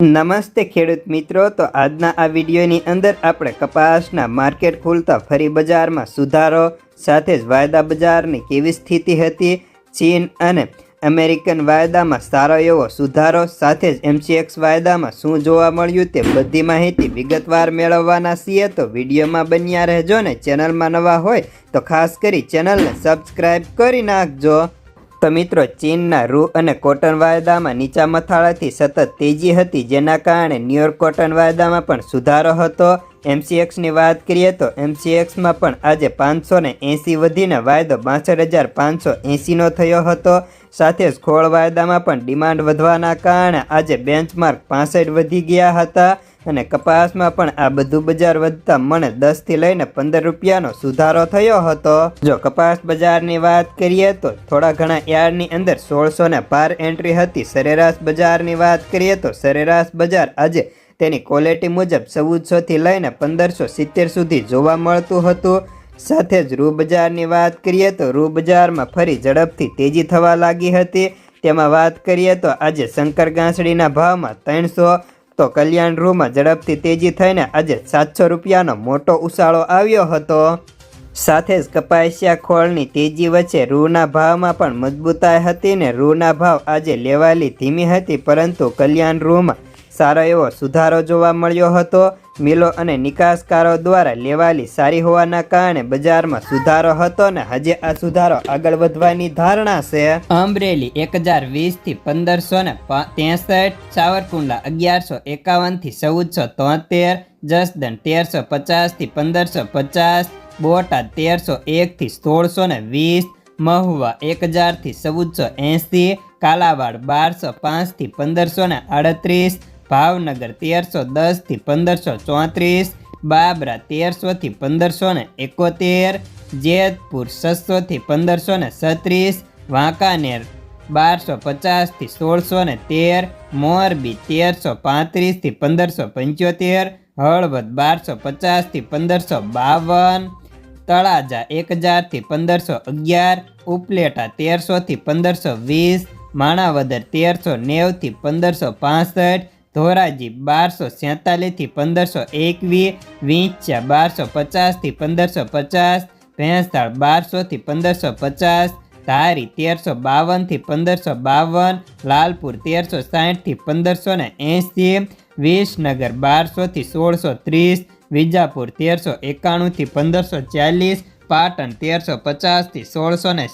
નમસ્તે ખેડૂત મિત્રો, તો આજના આ વિડીયોની અંદર આપણે કપાસના માર્કેટ ખુલતા ફરી બજારમાં સુધારો સાથે જ વાયદા બજારની કેવી સ્થિતિ હતી, ચીન અને અમેરિકન વાયદામાં સારો એવો સુધારો સાથે જ એમસીએક્સ વાયદામાં શું જોવા મળ્યું તે બધી માહિતી વિગતવાર મેળવવાના છીએ, તો વિડીયોમાં બન્યા રહેજો ને ચેનલમાં નવા હોય તો ખાસ કરી ચેનલને સબસ્ક્રાઈબ કરી નાખજો. તો મિત્રો, ચીનના રૂ અને કોટન વાયદામાં નીચા મથાળાથી સતત તેજી હતી, જેના કારણે ન્યુયોર્ક કોટન વાયદામાં પણ સુધારો હતો. એમસીએક્સની વાત કરીએ તો એમસીએક્સમાં પણ આજે પાંચસો ને એંસી વધીને વાયદો બાસઠ હજાર પાંચસો એંસીનો થયો હતો. સાથે જ ખોળ વાયદામાં પણ ડિમાન્ડ વધવાના કારણે આજે બેન્ચમાર્ક પાસઠ વધી ગયા હતા. અને કપાસમાં પણ આ બધું બજાર વધતા મને દસથી લઈને પંદર રૂપિયાનો સુધારો થયો હતો. જો કપાસ બજારની વાત કરીએ તો થોડા ઘણા યાર્ડની અંદર સોળસો ને પાર એન્ટ્રી હતી. સરેરાશ બજારની વાત કરીએ તો સરેરાશ બજાર આજે તેની ક્વોલિટી મુજબ ચૌદસોથી લઈને પંદરસો સિત્તેર સુધી જોવા મળતું હતું. સાથે જ રૂ બજારની વાત કરીએ તો રૂ બજારમાં ફરી ઝડપથી તેજી થવા લાગી હતી. તેમાં વાત કરીએ તો આજે શંકર ગાંસડીના ભાવમાં ત્રણસો તો કલ્યાણ રૂમાં ઝડપથી તેજી થઈને આજે સાતસો રૂપિયાનો મોટો ઉછાળો આવ્યો હતો. સાથે જ કપાસિયા ખોળની તેજી વચ્ચે રૂના ભાવમાં પણ મજબૂતાઈ હતી ને રૂના ભાવ આજે લેવાલી ધીમી હતી, પરંતુ કલ્યાણ રૂમાં સારો એવો સુધારો જોવા મળ્યો હતો. મિલો અને નિકાસકારો દ્વારા લેવાલી સારી હોવાના કારણે બજારમાં સુધારો હતો ને હજી આ સુધારો આગળ વધવાની ધારણા છે. અમરેલી એક હજાર વીસથી પંદરસો ને ત્રેસઠ, સાવરકુંડલા અગિયારસો એકાવનથી ચૌદસો તોતેર, જસદણ તેરસો પચાસથી પંદરસો પચાસ, બોટાદ તેરસો એકથી સોળસો ને વીસ, મહુવા એક હજારથી ચૌદસો એંસી કાલાવાડ બારસો પાંચથી પંદરસો ને આડત્રીસ ભાવનગર તેરસો દસથી પંદરસો ચોત્રીસ, બાબરા તેરસોથી પંદરસો ને એકોતેર, જેતપુર છસોથી પંદરસો ને છત્રીસ, વાંકાનેર બારસો પચાસથી સોળસો ને તેર, મોરબી તેરસો પાંત્રીસથી પંદરસો પંચોતેર, હળવદ બારસો પચાસથી પંદરસો બાવન, તળાજા એક હજારથી પંદરસો અગિયાર, ઉપલેટા તેરસોથી પંદરસો વીસ, માણાવદર તેરસો નેવથી પંદરસો પાસઠ ધોરાજી બારસો સેતાલીસથી પંદરસો એકવીસ વીંચા બારસો પચાસથી પંદરસો પચાસ ભેંસતાળ બારસોથી પંદરસો પચાસ, ધારી તેરસો બાવનથી પંદરસો બાવન, લાલપુર તેરસો સાઠથી પંદરસો ને એંસી વિસનગર બારસોથી સોળસો ત્રીસ, વિજાપુર તેરસો એકાણુંથી પંદરસો ચાલીસ, પાટણ તેરસો પચાસથી સોળસો ને